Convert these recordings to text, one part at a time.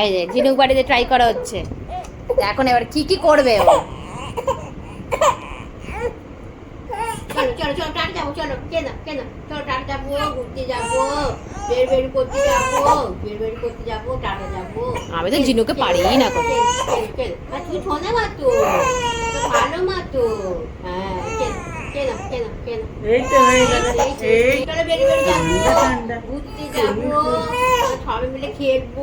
এই যে ঝিনুক বাড়িতে ট্রাই করা হচ্ছে। এখন এবার কি কি করবে ও? চলো চলো চলো টাটা যাব চলো কেন কেন চলো টাটা যাব ঘুরতে যাব বের বের করতে যাব বের বের করতে যাব টাটা যাব। আমি তো ঝিনুকে পারিই না করতে। তুই শোনে মা তো তো ভালো মা তো। হ্যাঁ কেন কেন কেন কেন এই তো হয়ে গেল এই চলো বের বের যাব। ঠান্ডা ঠান্ডা। ঘুরতে যাব সবাই মিলে খেলব।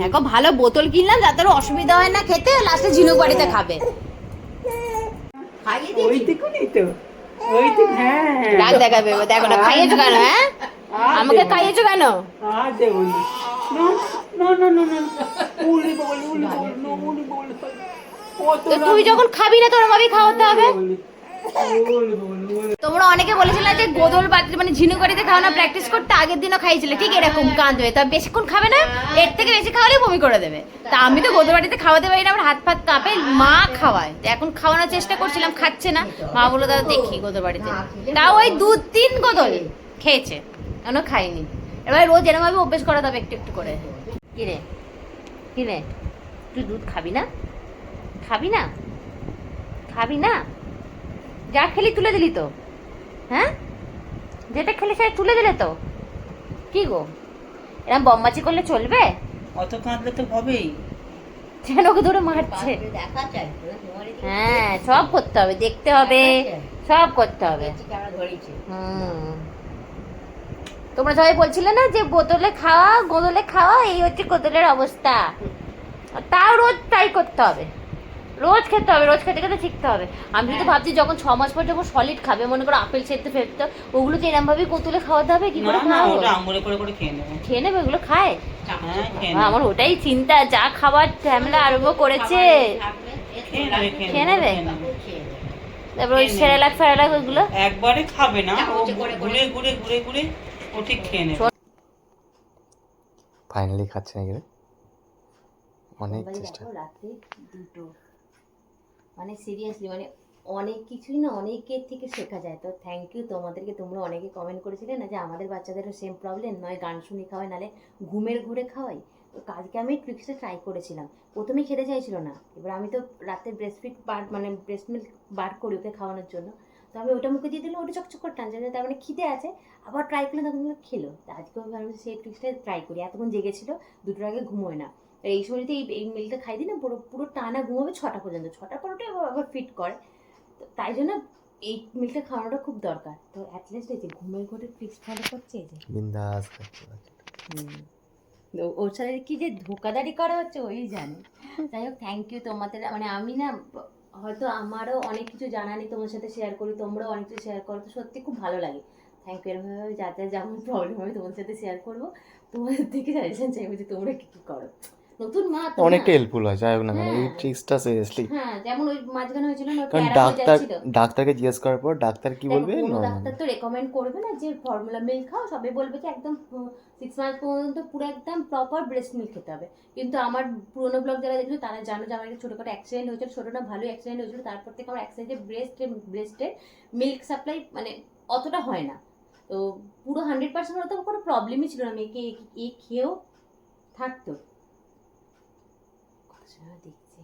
দেখো ভালো বোতল কিনলাম যাতে অসুবিধা হয় না খেতে লাস্টে ঝিনুক বাড়িতে খাবে। হ্যাঁ। রাগ দেখাবে ও, দেখো না খাইয়েছো কেন হ্যাঁ? আমাকে খাইয়েছো কেন? তুই যখন খাবি না তোর ভাবেই খাওয়াতে হবে। তোমরা অনেকে বলেছিলে যে গোদল বাড়িতে মানে ঝিনুক বাড়িতে খাওয়ানো প্র্যাকটিস করতে আগের দিনও খাইছিলে ঠিক এরকম কাঁদবে তা বেশিক্ষণ খাবে না, এর থেকে বেশি খাওয়ালে বমি করে দেবে। তা আমি তো গোদল বাড়িতে খাওয়াতে পারি না, আমার হাত ফাত কাঁপে, মা খাওয়ায়। তো এখন খাওয়ানোর চেষ্টা করছিলাম, খাচ্ছে না। মা বলল, দাদা, দেখি গোদল বাড়িতে তাও ওই দু তিন গোদল খেয়েছে, এখনও খাইনি। এবার রোজ এরকম ভাবে অভ্যেস করা যাবে একটু একটু করে। কিরে কিরে তুই দুধ খাবি না? খাবি না? খাবি না? যা খেলি তুলে দিলি তো। হ্যাঁ? যেটা খেলি সেটা তুলে দিলে তো। কি গো? এরকম বম্বাচি করলে চলবে? অত কাঁদলে তো হবেই। যেন ওকে ধরে মারছে। দেখা চাই হ্যাঁ সব করতে হবে দেখতে হবে সব করতে হবে। হুম। তোমরা সবাই বলছিলে না যে বোতলে খাওয়া গোদলে খাওয়া এই হচ্ছে গোদলের অবস্থা। তাও রোজ ট্রাই করতে হবে। রোজ খেতে হবে রোজ খেতে খেতে শিখতে হবে। আমি তো ভাবছি যখন ছ মাস পর যখন সলিড খাবে মনে করো আপেল সেদ্ধ ফেরতে ওগুলো তো এরম ভাবেই গোতলে খাওয়াতে হবে কি করে না খাওয়াবো? ওটা আঙুলে করে করে খেয়ে নেব। খেয়ে নেবে ওগুলো খায়? হ্যাঁ আমার ওটাই চিন্তা যা খাবার ঝামেলা আরম্ভ করেছে। খেয়ে নেবে। তারপর ওই। সেরেলাক ফেরালাক ওগুলো একবারে খাবে না। ঘুরে ঘুরে ঘুরে ঘুরে ও ঠিক খেয়ে নেবে। ফাইনালি খাচ্ছে নাকি অনেক চেষ্টা। রাত্রে দুটো মানে সিরিয়াসলি মানে অনেক কিছুই না অনেকের থেকে শেখা যায়। তো থ্যাংক ইউ তোমাদেরকে, তোমরা অনেকে কমেন্ট করেছিলে না যে আমাদের বাচ্চাদেরও সেম প্রবলেম নয় গান শুনে খাওয়াই নালে ঘুমের ঘুরে খাওয়াই তো কালকে আমি ট্রিক্সটা ট্রাই করেছিলাম। প্রথমে খেতে চাইছিল না। এবার আমি তো রাতে ব্রেস্ট ফিট বার মানে ব্রেস্ট মিল্ক বার করি ওকে খাওয়ানোর জন্য। তো আমি ওটা মুখে দিয়ে দিলাম ওটা চকচক করে টানছে, তার মানে খিদে আছে। আবার ট্রাই করলে, তখন খেলো। তো আজকে আমি সেই ট্রিক্সটা ট্রাই করি। এতক্ষণ জেগেছিল, দুটোর আগে ঘুমোয় না। আর এই সময় যদি এই এই মিলটা খাই দিই না পুরো পুরো টানা ঘুমাবে ছটা পর্যন্ত। ছটা পর ওটা আবার- ফিট করে। তো তাই জন্য এই মিলটা খাওয়ানোটা খুব দরকার। তো অ্যাটলিস্ট এই যে ঘুমের ঘরে ফিক্স ফলো করছে এই যে। বিন্দাস ওর সাথে কি যে ধোকাদারি করা হচ্ছে ওই জানে। যাই হোক থ্যাংক ইউ তোমাদের মানে আমি না হয়তো আমারও অনেক কিছু জানা নেই তোমার সাথে শেয়ার করি তোমরাও অনেক কিছু শেয়ার করো তো সত্যি খুব ভালো লাগে। থ্যাংক ইউ এরভাবে যাতে যেমন প্রবলেম হবে তোমার সাথে শেয়ার করব। তোমাদের থেকে সাজেশন চাইব যে তোমরা কি কি করো। নতুন মা অনেকটা হেল্পফুল হয় যাই হোক না এই হ্যাঁ। ট্রিক্সটা সিরিয়াসলি হ্যাঁ যেমন ওই মাঝখানে হয়েছিল না কারণ ডাক্তার ডাক্তারকে জিজ্ঞেস করার পর ডাক্তার কি বলবে? ডাক্তার তো রেকমেন্ড করবে না যে ফর্মুলা মিল্ক খাও সবাই বলবে যে একদম সিক্স মান্থ পর্যন্ত পুরো একদম প্রপার ব্রেস্ট মিল্ক খেতে হবে। কিন্তু আমার পুরোনো ব্লগ যারা দেখল তারা জানো যে আমার একটা ছোটোখাটো অ্যাক্সিডেন্ট হয়েছিল ছোটো না ভালো অ্যাক্সিডেন্ট হয়েছিল তারপর থেকে আমার অ্যাক্সিডেন্টে ব্রেস্ট ব্রেস্টের মিল্ক সাপ্লাই মানে অতটা হয় না। তো পুরো হান্ড্রেড পার্সেন্ট তো কোনো প্রবলেমই ছিল না মেয়েকে এ খেয়েও থাকতো। সময় দেখছি।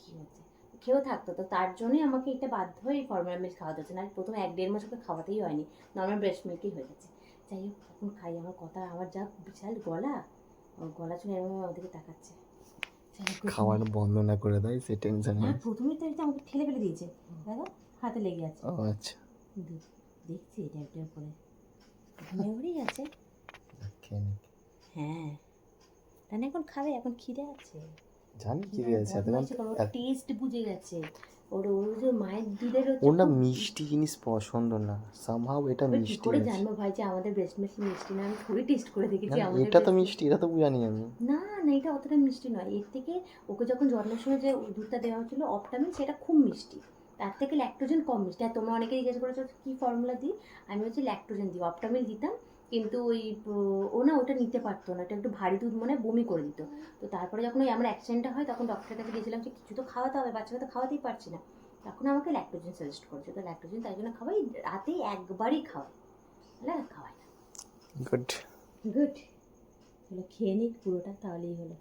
কি হচ্ছে? খেয়েও থাকতো তো তার জন্যই আমাকে এটা বাধ্য হয়ে ফর্মুলা মিল্ক খাওয়াতে হচ্ছে। না প্রথম এক দেড় মাস ওকে খাওয়াতেই হয়নি নর্মাল ব্রেস্ট মিল্কই হয়ে গেছে। যাই হোক এখন খাই আমার কথা আমার যা বিশাল গলা আমার গলা শুনে এরকম আমার দিকে তাকাচ্ছে। বন্ধ না করে দেয় সে টেনশন হ্যাঁ প্রথমেই তো এটা আমাকে ঠেলে ফেলে দিয়েছে। দেখো হাতে লেগে আছে। ও আচ্ছা। দেখছি এটা একটা করে। ঘুমিয়ে আছে। হ্যাঁ। তাহলে এখন খাবে এখন খিদে আছে। জানি কি আছে টেস্ট বুঝে গেছে। ওর ওর যে মায়ের দুধের ওর না মিষ্টি জিনিস পছন্দ না সামহাও এটা মিষ্টি করে জানব ভাই যে আমাদের ব্রেস্ট মিল্ক মিষ্টি না? আমি থোড়ি টেস্ট করে দেখেছি আমাদের এটা তো মিষ্টি এটা তো জানি আমি। না না এটা অতটা মিষ্টি নয়। এর থেকে ওকে যখন জন্মের সময় যে দুধটা দেওয়া হচ্ছিল অপটামিন সেটা খুব মিষ্টি। তার থেকে ল্যাক্টোজেন কম মিষ্টি। আর তোমরা অনেকে জিজ্ঞেস করেছ কি ফর্মুলা দিই? আমি হচ্ছে ল্যাক্টোজেন দিই অপটামিন দিতাম কিন্তু ওই ও- না ওটা নিতে পারতো না এটা একটু ভারী দুধ মনে হয় বমি করে দিত। তো তারপরে যখন ওই আমার অ্যাক্সিডেন্টটা হয় তখন ডক্টরের কাছে গিয়েছিলাম যে কিছু তো খাওয়াতে হবে বাচ্চাকে তো খাওয়াতেই পারছি না। তখন আমাকে ল্যাকটোজেন সাজেস্ট করেছে। তো ল্যাকটোজেন তাই জন্য খাওয়াই রাতে একবারই খাওয়াই। হ্যাঁ খাওয়াই না। গুড গুড তাহলে খেয়ে নিক পুরোটা তাহলেই হলো।